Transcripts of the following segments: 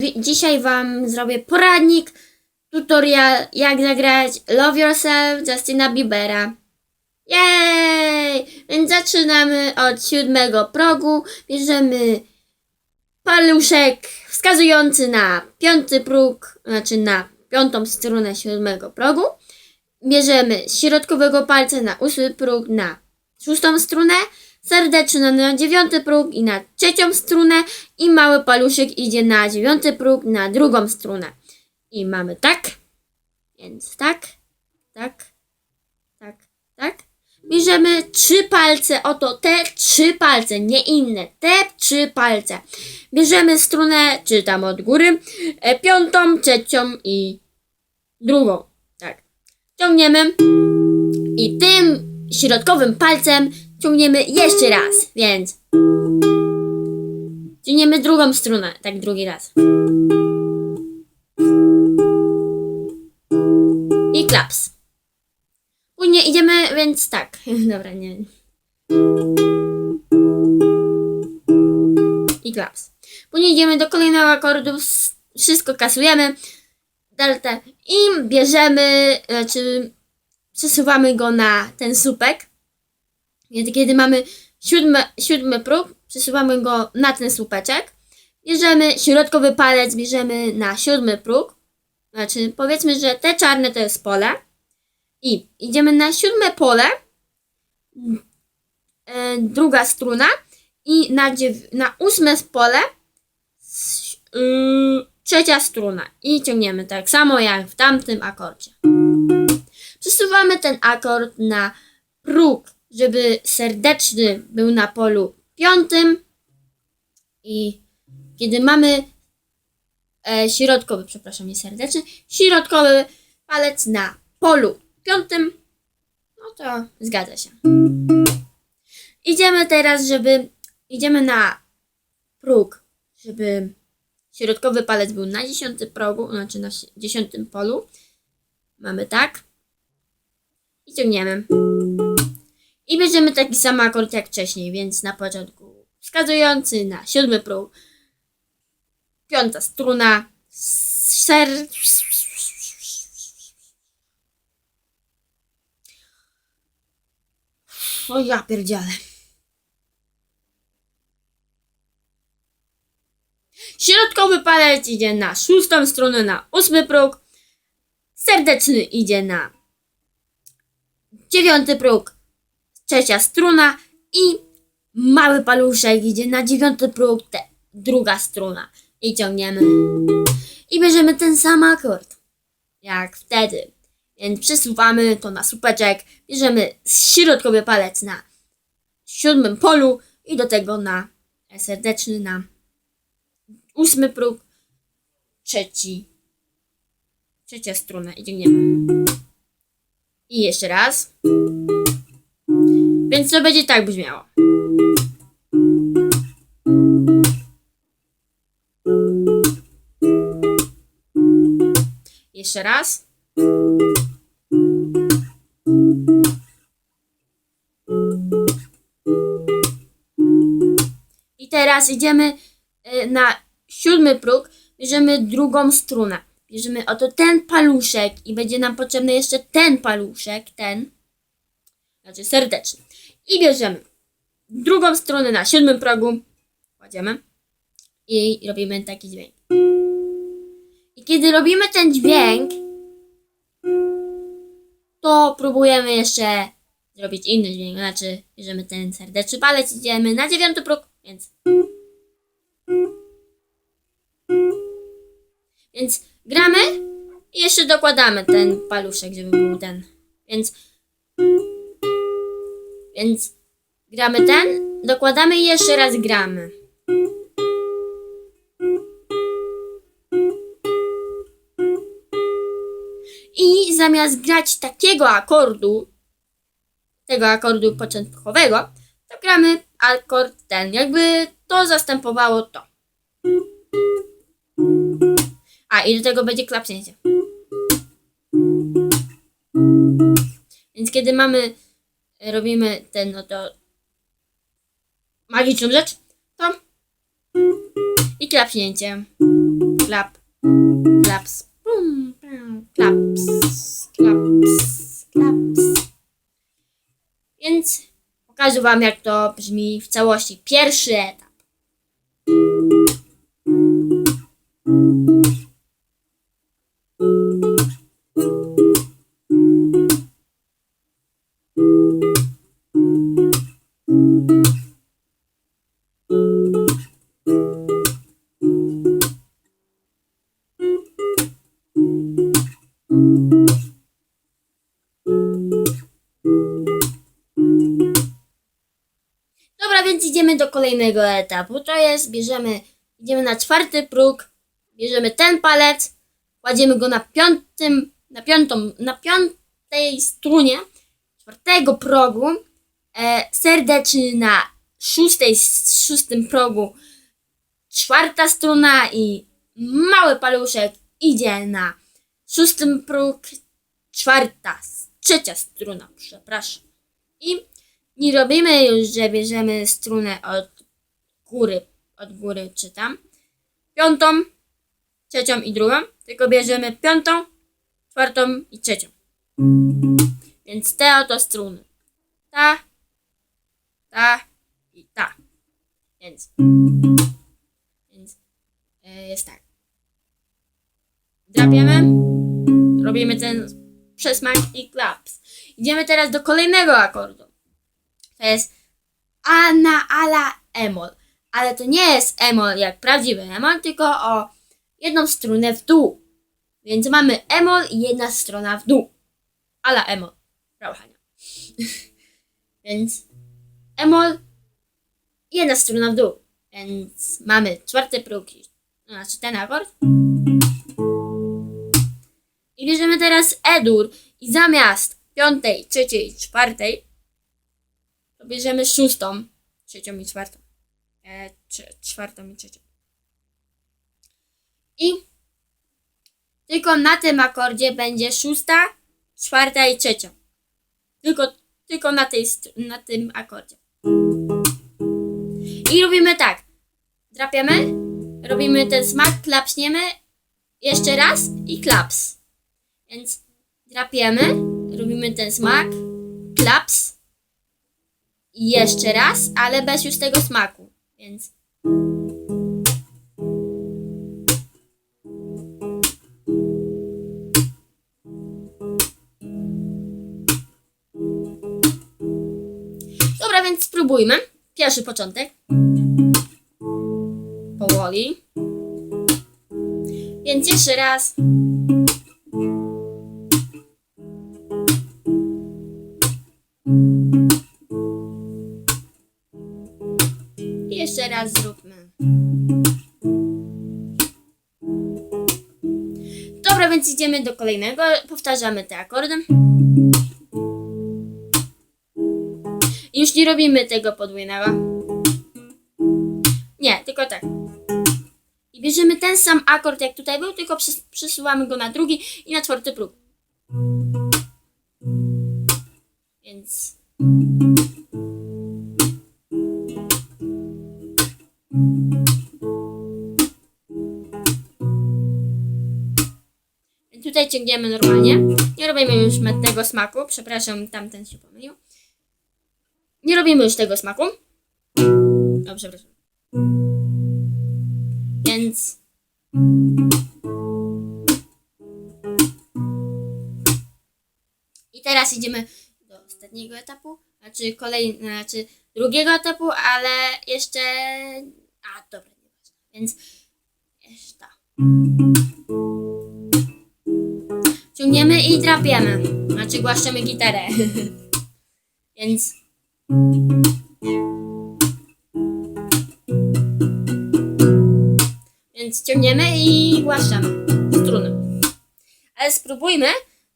Dzisiaj Wam zrobię poradnik, tutorial jak zagrać Love Yourself Justina Biebera. Jej! Więc zaczynamy od siódmego progu. Bierzemy paluszek wskazujący na piąty próg, znaczy na piątą stronę siódmego progu. Bierzemy środkowego palca na ósmy próg, na szóstą strunę, serdeczny na dziewiąty próg i na trzecią strunę i mały paluszek idzie na dziewiąty próg, na drugą strunę. I mamy tak, więc tak, tak, tak, tak. Bierzemy trzy palce, oto te trzy palce, nie inne, te trzy palce. Bierzemy strunę, czy tam od góry, e, piątą, trzecią i drugą. Tak. Ciągniemy i tym środkowym palcem ciągniemy jeszcze raz, więc ciągniemy drugą strunę, tak drugi raz. I klaps. Później idziemy, więc tak. Dobra, nie. I klaps. Później idziemy do kolejnego akordu, wszystko kasujemy, delta i bierzemy, znaczy przesuwamy go na ten słupek. Kiedy, kiedy mamy siódmy, siódmy próg, przesuwamy go na ten słupeczek. Bierzemy środkowy palec, bierzemy na siódmy próg. Znaczy, powiedzmy, że te czarne to jest pole. I idziemy na siódme pole, e, druga struna. I na, dziew- na ósme pole, y, trzecia struna. I ciągniemy tak samo jak w tamtym akordzie. Przesuwamy ten akord na próg, żeby serdeczny był na polu piątym. I kiedy mamy e, środkowy, przepraszam, nie serdeczny, środkowy palec na polu piątym, no to zgadza się. Idziemy teraz, żeby, idziemy na próg, żeby środkowy palec był na dziesiątym progu, znaczy na si- dziesiątym polu. Mamy tak. I ciągniemy. I bierzemy taki sam akord jak wcześniej, więc na początku wskazujący na siódmy próg, piąta struna, ser... O ja pierdziale. Środkowy palec idzie na szóstą stronę, na ósmy próg. Serdeczny idzie na dziewiąty próg, trzecia struna i mały paluszek idzie na dziewiąty próg, te, druga struna. I ciągniemy. I bierzemy ten sam akord, jak wtedy. Więc przesuwamy to na słupeczek, bierzemy środkowy palec na siódmym polu i do tego na serdeczny na ósmy próg, trzeci, trzecia struna i ciągniemy. I jeszcze raz. Więc to będzie tak brzmiało. Jeszcze raz. I teraz idziemy e, na siódmy próg, bierzemy drugą strunę. Bierzemy oto ten paluszek i będzie nam potrzebny jeszcze ten paluszek, ten, znaczy serdeczny. I bierzemy drugą stronę na siódmym progu, kładziemy i robimy taki dźwięk. I kiedy robimy ten dźwięk, to próbujemy jeszcze zrobić inny dźwięk, znaczy bierzemy ten serdeczny palec, idziemy na dziewiąty próg, więc Więc gramy i jeszcze dokładamy ten paluszek, żeby był ten. Więc. Więc gramy ten, dokładamy i jeszcze raz gramy. I zamiast grać takiego akordu, tego akordu początkowego, to gramy akord ten. Jakby to zastępowało to. A i do tego będzie klapnięcie. Więc kiedy mamy, robimy ten, no to magiczną rzecz, to i klapnięcie. klap, klaps, pum, klaps, klaps, klaps. Więc pokażę wam jak to brzmi w całości. Pierwszy etap. Idziemy do kolejnego etapu. To jest, bierzemy, idziemy na czwarty próg, bierzemy ten palec, kładziemy go na piątym, na piątą, na piątej strunie czwartego progu, e, serdeczny na szóstej, szóstym progu, czwarta struna i mały paluszek idzie na szóstym próg, czwarta, trzecia struna, przepraszam. I nie robimy już, że bierzemy strunę od góry, od góry czytam, piątą, trzecią i drugą, tylko bierzemy piątą, czwartą i trzecią. Więc te oto struny. Ta, ta i ta. Więc, więc e, jest tak. Drapiemy, robimy ten przesmak i klaps. Idziemy teraz do kolejnego akordu. To jest Ana ala emol. Ale to nie jest emol jak prawdziwy emol, tylko o jedną strunę w dół. Więc mamy emol i jedna strona w dół. Ala emol. Brawo, Hania. Więc emol jedna struna w dół. Więc mamy czwarty próg, znaczy ten akord. I bierzemy teraz E-dur i zamiast piątej, trzeciej, czwartej bierzemy szóstą, trzecią i czwartą. E, czwartą i trzecią. I tylko na tym akordzie będzie szósta, czwarta i trzecia. Tylko, tylko na, tej, na tym akordzie. I robimy tak. Drapiemy, robimy ten smak, klapsniemy jeszcze raz i klaps. Więc drapiemy, robimy ten smak, klaps jeszcze raz, ale bez już tego smaku. Więc Dobra, więc spróbujmy. Pierwszy początek. Powoli. Więc jeszcze raz. Raz zróbmy. Dobra, więc idziemy do kolejnego. Powtarzamy te akordy. I już nie robimy tego podwójnego. Nie, tylko tak. I bierzemy ten sam akord jak tutaj był, tylko przes- przesuwamy go na drugi i na czwarty próg. Więc. Ciągniemy normalnie. Nie robimy już tego smaku. Przepraszam, tamten się pomylił. Nie robimy już tego smaku. O, przepraszam. Więc. I teraz idziemy do ostatniego etapu. Znaczy kolejny, znaczy drugiego etapu, ale jeszcze. A, dobra, nie. Więc. Jeszcze to. Ciągniemy i drapiemy. Znaczy głaszczemy gitarę. Więc. Więc ciągniemy i głaszczamy struny. Ale spróbujmy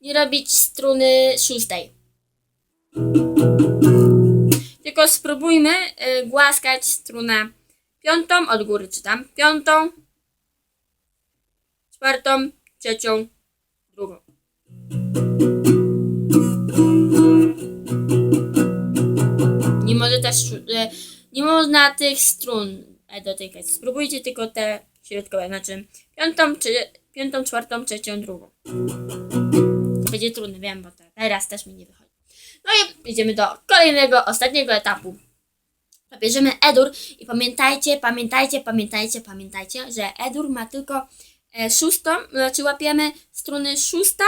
nie robić struny szóstej. Tylko spróbujmy y, głaskać strunę piątą od góry czytam. Piątą, czwartą, trzecią, drugą. Nie może też, nie można tych strun dotykać. Spróbujcie tylko te środkowe, znaczy piątą, czy, piątą, czwartą, trzecią, drugą. To będzie trudne, wiem, bo teraz też mi nie wychodzi. No i idziemy do kolejnego, ostatniego etapu. Bierzemy Edur i pamiętajcie, pamiętajcie, pamiętajcie, pamiętajcie, że Edur ma tylko e, szóstą, znaczy łapiemy struny szósta,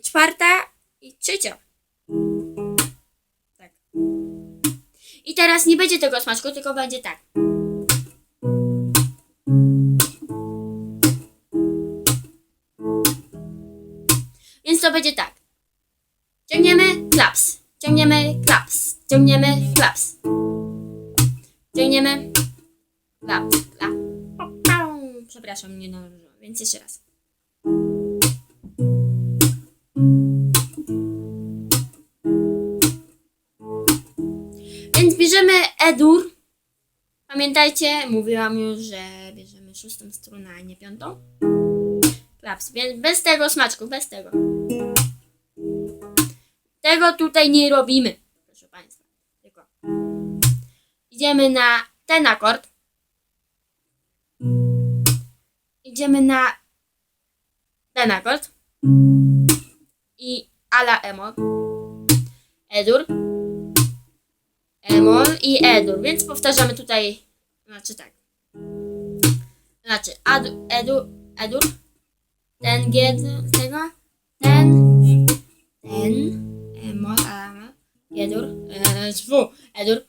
czwarta i trzecia. Tak. I teraz nie będzie tego smaczku, tylko będzie tak. Więc to będzie tak. Ciągniemy klaps, ciągniemy klaps, ciągniemy klaps. Ciągniemy klaps, klaps. Przepraszam, nie nałożyłam, więc jeszcze raz. Więc bierzemy Edur. Pamiętajcie, mówiłam już, że bierzemy szóstą strunę, a nie piątą. Klaps, więc bez tego smaczku, bez tego. Tego tutaj nie robimy, proszę Państwa. Tylko idziemy na ten akord. Idziemy na ten akord. I ala emol. Edur. Emol i edur. Więc powtarzamy tutaj. Znaczy tak. Znaczy adu, edu, edur. Ten G z tego. Ten. Ten. Emol, ala, edur. E, edur.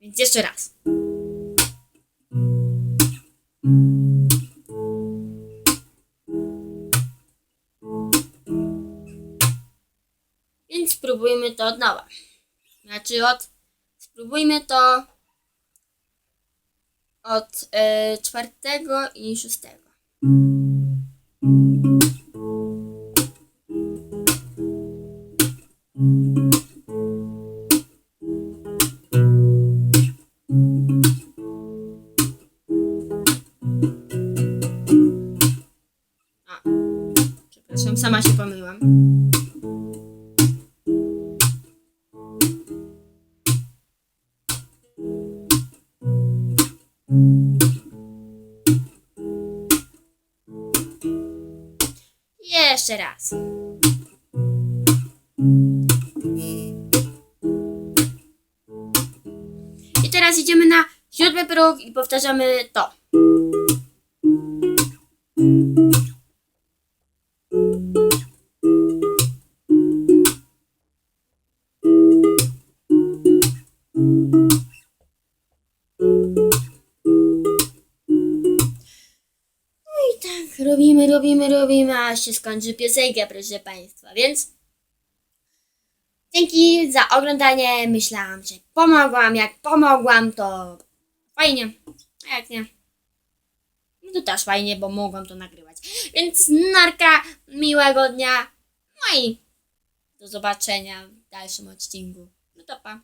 Więc jeszcze raz. Więc spróbujmy to od nowa. Znaczy od... Spróbujmy to od e, czwartego i szóstego. A, przepraszam, sama się pomyliłam. Teraz idziemy na siódmy próg i powtarzamy to. I tak robimy, robimy, robimy, aż się skończy piosenka, proszę Państwa. Więc dzięki za oglądanie. Myślałam, że pomogłam. Jak pomogłam, to fajnie. A jak nie, no to też fajnie, bo mogłam to nagrywać. Więc narka, miłego dnia. No i do zobaczenia w dalszym odcinku. No to pa.